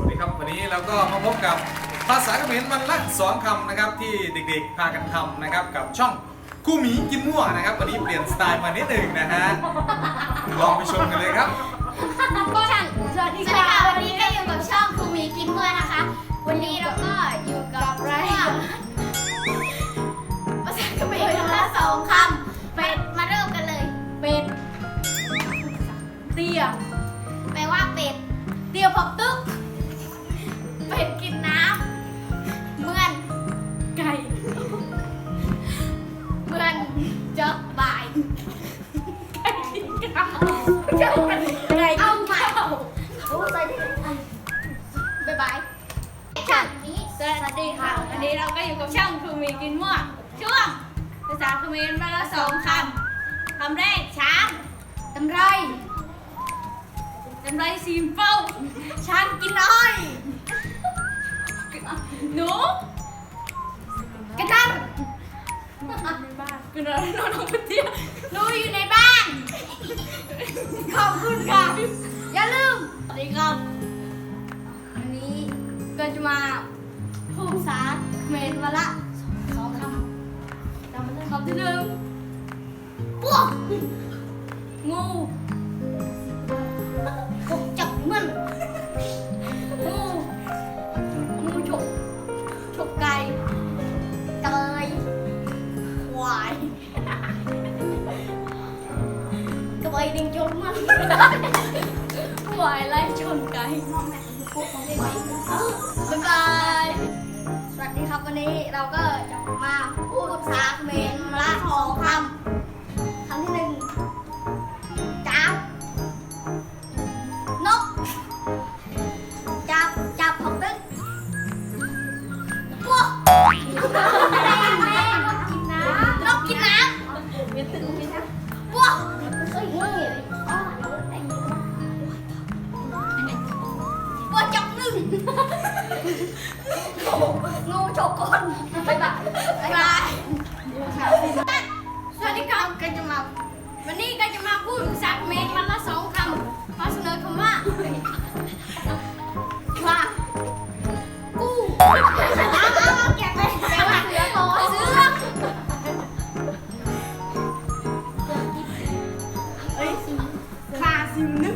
วัสดีครับวันนี้เราก็มาพบกับภาษาเขมรวันละสองคำนะครับที่เด็กๆพากันทำนะครับกับช่องคู่หมีกินมั่วนะครับวันนี้เปลี่ยนสไตล์มานิดหนึ่งนะฮะลองไปชมกันเลยครับก็ช่างสวัสดีค่ะวันนี้ก็อยู่กับช่องครูหมีกินเมื่อนะคะ วันนี้เราก็อยู่กับไรภาษาเขมรละสองคำเป็ดมาเริ่มกันเลย เป็ดเตี้ยแปลว่าเป็ดเตี้ยพบตึ๊ก เป็ดกินน้ำเหมือนไก่เหมือนจอกบายไก่กินข้าวไก่เอาใหม่รู้ใจได้บ๊ายบายช่างนี้สวัสดีค่ะ วันนี้เราก็อยู่กับช่องทูมีกินมั่วช่วงภาษาเขมรมาละสองคำคำแรกช้างตำไรจำไรซีมเป้าช้างกินอ้อย หนูกระดังกินอะไรนอนลงบนเตียงหนูอยู่ในบ้าน ขอบคุณค่ะ อย่าลืมสวัสดีครับวันนี้ก็จะมาพูดภาษาเขมรวันละ วายกระเบยดึงจนมันควายไล่ชนไก่บ๊ายบาย สวัสดีครับวันนี้เราก็จะมาพูดภาษาเขมรวันละทองคำ งูฉกคนบ๊ายบายบายบายสวัสดีครับก็จะมา วันนี้ก็จะมาพูดภาษาเขมรวันละสองคำขอเสนอคำว่าว่ากู้เอาเอาแกไปแปลว่าเสือโตเสือเอ้ยคาซิมนึ